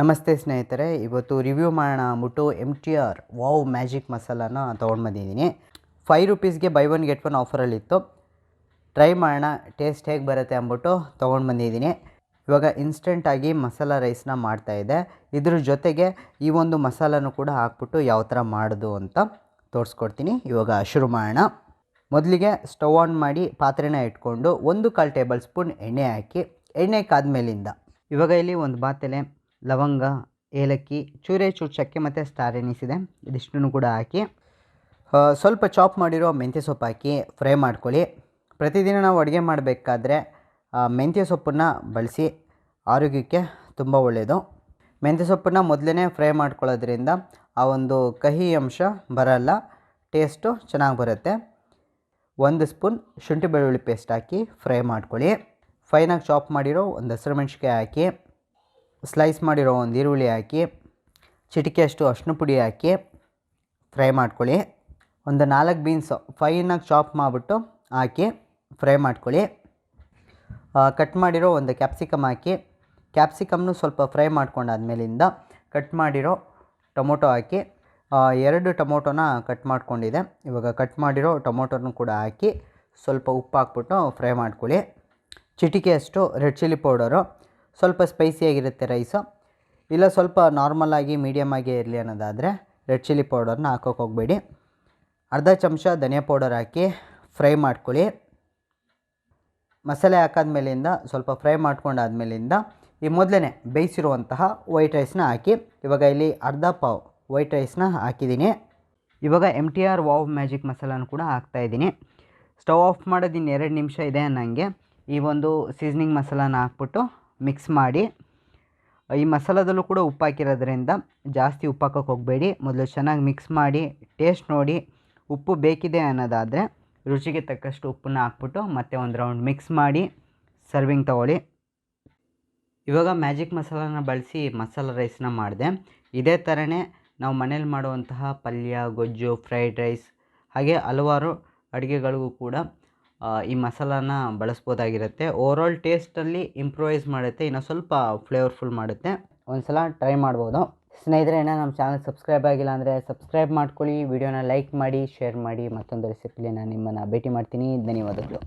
ನಮಸ್ತೆ ಸ್ನೇಹಿತರೆ, ಇವತ್ತು ರಿವ್ಯೂ ಮಾಡೋಣ ಅಂದ್ಬಿಟ್ಟು M T R wow magic ಮಸಾಲಾನ ತೊಗೊಂಡು ಬಂದಿದ್ದೀನಿ. ಫೈವ್ ರುಪೀಸ್ಗೆ ಬೈ ಒನ್ ಗೆಟ್ ಒನ್ ಆಫರಲ್ಲಿತ್ತು ಟ್ರೈ ಮಾಡೋಣ ಟೇಸ್ಟ್ ಹೇಗೆ ಬರುತ್ತೆ ಅಂದ್ಬಿಟ್ಟು ತೊಗೊಂಡು ಬಂದಿದ್ದೀನಿ. ಇವಾಗ ಇನ್ಸ್ಟೆಂಟಾಗಿ ಮಸಾಲ ರೈಸ್ನ ಮಾಡ್ತಾಯಿದ್ದೆ ಇದ್ರ ಜೊತೆಗೆ ಈ ಒಂದು ಮಸಾಲನೂ ಕೂಡ ಹಾಕ್ಬಿಟ್ಟು ಯಾವ ಥರ ಮಾಡೋದು ಅಂತ ತೋರಿಸ್ಕೊಡ್ತೀನಿ. ಇವಾಗ ಶುರು ಮಾಡೋಣ. ಮೊದಲಿಗೆ ಸ್ಟವ್ ಆನ್ ಮಾಡಿ ಪಾತ್ರೆನ ಇಟ್ಕೊಂಡು ಒಂದು ಕಾಲು ಟೇಬಲ್ ಸ್ಪೂನ್ ಎಣ್ಣೆ ಹಾಕಿ, ಎಣ್ಣೆ ಕಾದ್ಮೇಲಿಂದ. ಇವಾಗ ಇಲ್ಲಿ ಒಂದು ಬಾತೆಲೆ ಲವಂಗ, ಏಲಕ್ಕಿ, ಚೂರೆ ಚೂರು ಚಕ್ಕೆ ಮತ್ತು ಸ್ಟಾರ್ ಎನಿಸಿದೆ ಇದೆ. ಇದಿಷ್ಟನ್ನು ಕೂಡ ಹಾಕಿ ಸ್ವಲ್ಪ ಚಾಪ್ ಮಾಡಿರೋ ಮೆಂತ್ಯ ಸೊಪ್ಪು ಹಾಕಿ ಫ್ರೈ ಮಾಡ್ಕೊಳ್ಳಿ. ಪ್ರತಿದಿನ ನಾವು ಅಡುಗೆ ಮಾಡಬೇಕಾದ್ರೆ ಮೆಂತ್ಯ ಸೊಪ್ಪನ್ನು ಬಳಸಿ ಆರೋಗ್ಯಕ್ಕೆ ತುಂಬ ಒಳ್ಳೆಯದು ಮೆಂತ್ಯ ಸೊಪ್ಪನ್ನು ಮೊದಲೇ ಫ್ರೈ ಮಾಡ್ಕೊಳ್ಳೋದ್ರಿಂದ ಆ ಒಂದು ಕಹಿ ಅಂಶ ಬರಲ್ಲ, ಟೇಸ್ಟು ಚೆನ್ನಾಗಿ ಬರುತ್ತೆ. ಒಂದು ಸ್ಪೂನ್ ಶುಂಠಿ ಬೆಳ್ಳುಳ್ಳಿ ಪೇಸ್ಟ್ ಹಾಕಿ ಫ್ರೈ ಮಾಡ್ಕೊಳ್ಳಿ. ಫೈನಾಗಿ ಚಾಪ್ ಮಾಡಿರೋ ಒಂದು ಹಸಿರು ಮೆಣಸಿಕಾಯಿ ಹಾಕಿ ಸ್ಲೈಸ್ ಮಾಡಿರೋ ಒಂದು ಈರುಳ್ಳಿ ಹಾಕಿ, ಚಿಟಿಕೆಯಷ್ಟು ಅರ್ಶಿನ ಪುಡಿ ಹಾಕಿ ಫ್ರೈ ಮಾಡ್ಕೊಳ್ಳಿ. ಒಂದು ನಾಲ್ಕು ಬೀನ್ಸ್ ಫೈನಾಗಿ ಚಾಪ್ ಮಾಡಿಬಿಟ್ಟು ಹಾಕಿ ಫ್ರೈ ಮಾಡ್ಕೊಳ್ಳಿ. ಕಟ್ ಮಾಡಿರೋ ಒಂದು ಕ್ಯಾಪ್ಸಿಕಮ್ ಹಾಕಿ ಕ್ಯಾಪ್ಸಿಕಮ್ನು ಸ್ವಲ್ಪ ಫ್ರೈ ಮಾಡ್ಕೊಂಡಾದ್ಮೇಲಿಂದ ಕಟ್ ಮಾಡಿರೋ ಟೊಮೊಟೊ ಹಾಕಿ ಎರಡು ಟೊಮೊಟೊನ ಕಟ್ ಮಾಡ್ಕೊಂಡಿದೆ. ಇವಾಗ ಕಟ್ ಮಾಡಿರೋ ಟೊಮೊಟೊನು ಕೂಡ ಹಾಕಿ ಸ್ವಲ್ಪ ಉಪ್ಪು ಹಾಕ್ಬಿಟ್ಟು ಫ್ರೈ ಮಾಡ್ಕೊಳ್ಳಿ. ಚಿಟಿಕೆಯಷ್ಟು ರೆಡ್ ಚಿಲ್ಲಿ ಪೌಡರು ಸ್ವಲ್ಪ ಸ್ಪೈಸಿಯಾಗಿರುತ್ತೆ ರೈಸು ಇಲ್ಲ ಸ್ವಲ್ಪ ನಾರ್ಮಲಾಗಿ ಮೀಡಿಯಮಾಗಿ ಇರಲಿ ಅನ್ನೋದಾದರೆ ರೆಡ್ ಚಿಲ್ಲಿ ಪೌಡರ್ನ ಹಾಕೋಕೆ ಹೋಗಬೇಡಿ. ಅರ್ಧ ಚಮಚ ಧನಿಯಾ ಪೌಡರ್ ಹಾಕಿ ಫ್ರೈ ಮಾಡ್ಕೊಳ್ಳಿ. ಮಸಾಲೆ ಹಾಕಾದ್ಮೇಲಿಂದ, ಸ್ವಲ್ಪ ಫ್ರೈ ಮಾಡ್ಕೊಂಡಾದ್ಮೇಲಿಂದ ಈ ಮೊದಲೇ ಬೇಯಿಸಿರುವಂತಹ ವೈಟ್ ರೈಸ್ನ ಹಾಕಿ, ಇವಾಗ ಇಲ್ಲಿ ಅರ್ಧ ಪಾವ್ ವೈಟ್ ರೈಸ್ನ ಹಾಕಿದ್ದೀನಿ. ಇವಾಗ M T R wow magic ಮಸಾಲಾನು ಕೂಡ ಹಾಕ್ತಾಯಿದ್ದೀನಿ ಸ್ಟವ್ ಆಫ್ ಮಾಡೋದು ಇನ್ನೆರಡು ನಿಮಿಷ ಇದೆ ಅನ್ನಂಗೆ ಈ ಒಂದು ಸೀಸ್ನಿಂಗ್ ಮಸಾಲಾನ ಹಾಕ್ಬಿಟ್ಟು ಮಿಕ್ಸ್ ಮಾಡಿ, ಈ ಮಸಾಲದಲ್ಲೂ ಕೂಡ ಉಪ್ಪು ಹಾಕಿರೋದ್ರಿಂದ ಜಾಸ್ತಿ ಉಪ್ಪು ಹಾಕೋಕೆ ಹೋಗಬೇಡಿ. ಮೊದಲು ಚೆನ್ನಾಗಿ ಮಿಕ್ಸ್ ಮಾಡಿ, ಟೇಸ್ಟ್ ನೋಡಿ, ಉಪ್ಪು ಬೇಕಿದೆ ಅನ್ನೋದಾದರೆ ರುಚಿಗೆ ತಕ್ಕಷ್ಟು ಉಪ್ಪನ್ನ ಹಾಕ್ಬಿಟ್ಟು ಮತ್ತೆ ಒಂದು ರೌಂಡ್ ಮಿಕ್ಸ್ ಮಾಡಿ ಸರ್ವಿಂಗ್ ತಗೊಳ್ಳಿ. ಇವಾಗ ಮ್ಯಾಜಿಕ್ ಮಸಾಲಾನ ಬಳಸಿ ಮಸಾಲ ರೈಸ್ನ ಮಾಡಿದೆ. ಇದೇ ಥರನೇ ನಾವು ಮನೇಲಿ ಮಾಡುವಂತಹ ಪಲ್ಯ, ಗೊಜ್ಜು, ಫ್ರೈಡ್ ರೈಸ್ ಹಾಗೆ ಹಲವಾರು ಅಡುಗೆಗಳಿಗೂ ಕೂಡ ಈ ಮಸಾಲಾನ ಬಳಸ್ಬೋದಾಗಿರುತ್ತೆ. ಓವರಾಲ್ ಟೇಸ್ಟಲ್ಲಿ ಇಂಪ್ರೂವೈಸ್ ಮಾಡುತ್ತೆ, ಇನ್ನು ಸ್ವಲ್ಪ ಫ್ಲೇವರ್ಫುಲ್ ಮಾಡುತ್ತೆ. ಒಂದು ಸಲ ಟ್ರೈ ಮಾಡ್ಬೋದು. ಸ್ನೇಹಿತರೆ ಏನೋ ನಮ್ಮ ಚಾನಲ್ ಸಬ್ಸ್ಕ್ರೈಬ್ ಆಗಿಲ್ಲ ಅಂದರೆ ಸಬ್ಸ್ಕ್ರೈಬ್ ಮಾಡ್ಕೊಳ್ಳಿ. ವಿಡಿಯೋನ ಲೈಕ್ ಮಾಡಿ ಶೇರ್ ಮಾಡಿ. ಮತ್ತೊಂದು ರೆಸಿಪಿಲಿ ನಾನು ನಿಮ್ಮನ್ನು ಭೇಟಿ ಮಾಡ್ತೀನಿ. ಧನ್ಯವಾದಗಳು.